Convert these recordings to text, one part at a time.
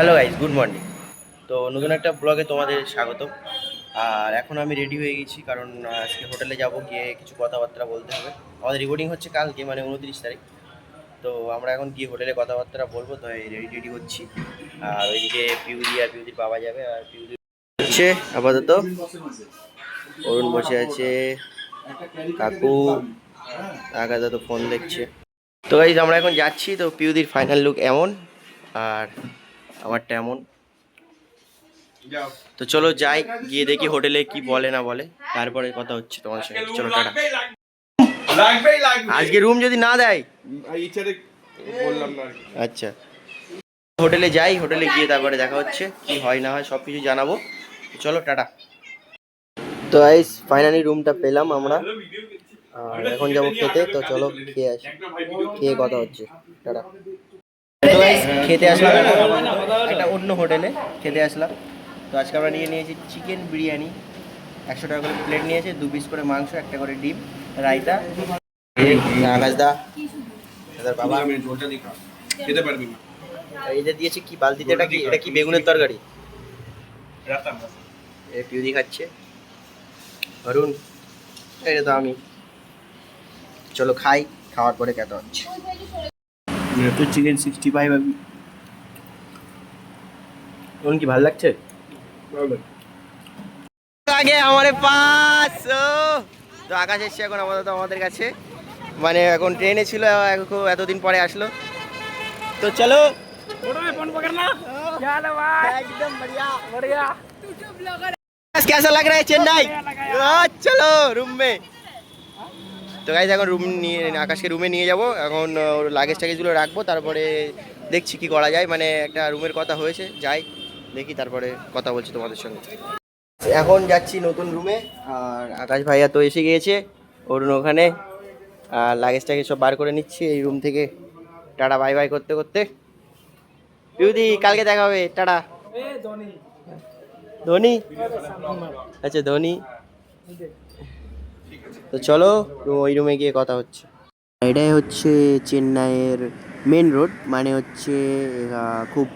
Hello guys good morning তো নতুন একটা ব্লগে তোমাদের স্বাগত আর এখন আমি রেডি হয়ে গেছি কারণ আজকে হোটেলে যাব গিয়ে কিছু কথাবার্তা বলতে হবে। আমাদের রিপোর্টিং হচ্ছে কালকে মানে উনত্রিশ তারিখ। তো আমরা এখন গিয়ে হোটেলে কথাবার্তা বলব, তো রেডি রেডি হচ্ছি। আর ওইদিকে পিউদি আর পিউদির পাওয়া যাবে, আর পিউদি হচ্ছে আপাতত অরুণ বসে আছে, কাকু আগাদা তো ফোন দেখছে। তো গাইজ আমরা এখন যাচ্ছি, তো পিউদির ফাইনাল লুক এমন। আর আমারটা এমন। তো চলো যাই গিয়ে দেখি হোটেলে কি বলে না বলে। তারপরে কথা হচ্ছে তোমার সঙ্গে। চলো টাটা। আজকে রুম যদি না দেয়। আচ্ছা। হোটেলে যাই হোটেলে গিয়ে তারপরে দেখা হচ্ছে কি হয় না হয় সব কিছু জানাব। চলো টাটা। তো আইস ফাইনালি রুমটা পেলাম আমরা। আর এখন যাব খেতে তো চলো খেয়ে আসি। খেয়ে কথা হচ্ছে। টাটা। Guys, খেতে আসলাম। একটা অন্য হোটেলে খেতে আসলাম। তো আজকে আমরা নিয়ে নিয়েছি চিকেন বিরিয়ানি। একশো টাকা করে প্লেট নিয়েছে দু পিস করে মাংস একটা করে ডিম রায়তা। আকাশ দা দাদার বাবা। খেতে পারবি না। এটা দিয়েছে কি বালতিতে? এটা কি এটা কি বেগুনের তরকারি? এ পিউদি খাচ্ছে। অরুণ এটা তো আমি। চলো খাই খাওয়ার পরে কেটে হচ্ছে। তো চিকেন সিক্সটি ফাইভ আমি অরুণ কি ভালো লাগছে আগে আমারে পাস ও। তো আকাশ এসছে এখন আপাতত আমাদের কাছে মানে এখন ট্রেনে ছিল এখন এতদিন পরে আসলো তো চলো एकदम बढ़िया बढ़िया कैसा लग रहा है चेन्नई हाँ, चलो रूम में তো গাইজ এখন রুম নিয়ে আকাশকে রুমে নিয়ে যাব। এখন ওর লাগেজ টাগেজগুলো রাখব তারপরে দেখছি কি করা যায়। মানে একটা রুমের কথা হয়েছে যাই দেখি তারপরে কথা বলছি তোমাদের সঙ্গে। এখন যাচ্ছি নতুন রুমে আর আকাশ ভাইয়া তো এসে গিয়েছে অরুণ ওখানে। আর লাগেজ টাগেজ সব বার করে নিচ্ছি এই রুম থেকে। টাটা বাই বাই করতে করতে। বিউদি কালকে দেখা হবে। টাটা। ধোনি। আচ্ছা ধোনি। তো চলো ওই রুমে গিয়ে কথা হচ্ছে। এটাই হচ্ছে চেন্নাইয়ের মেন রোড মানে হচ্ছে খুব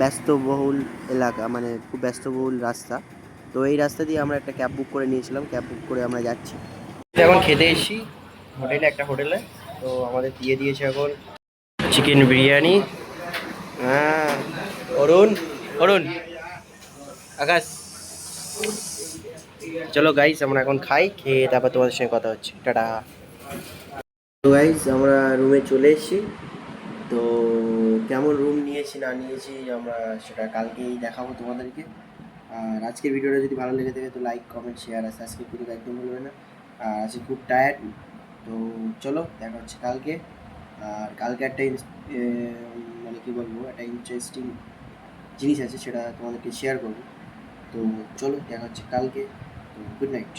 ব্যস্তবহুল এলাকা মানে খুব ব্যস্তবহুল রাস্তা। তো এই রাস্তা দিয়ে আমরা একটা ক্যাব বুক করে নিয়েছিলাম ক্যাব বুক করে আমরা যাচ্ছি। এখন খেতে এসেছি হোটেলে একটা হোটেলে। তো আমাদের দিয়ে দিয়েছে এখন চিকেন বিরিয়ানি। হ্যাঁ অরুণ অরুণ আকাশ। চলো গাইস আমরা এখন খাই, খেয়ে তারপর তোমাদের সঙ্গে কথা হচ্ছে। টাটা। তো গাইস আমরা রুমে চলে এসেছি। তো কেমন রুম নিয়েছি, না নিয়েছি, আমরা সেটা কালকেই দেখাবো তোমাদেরকে। আর আজকের ভিডিওটা যদি ভালো লেগে থাকে, তো লাইক কমেন্ট শেয়ার আর সাবস্ক্রাইব করতে একদম ভুলবে না। আর আজকে খুব টায়ার্ড তো চলো, দেখা হচ্ছে কালকে। আর কালকে একটা মানে কী বলব, একটা ইন্টারেস্টিং জিনিস আছে, সেটা তোমাদেরকে শেয়ার করব। তো চলো, দেখা হচ্ছে কালকে। তো গুড নাইট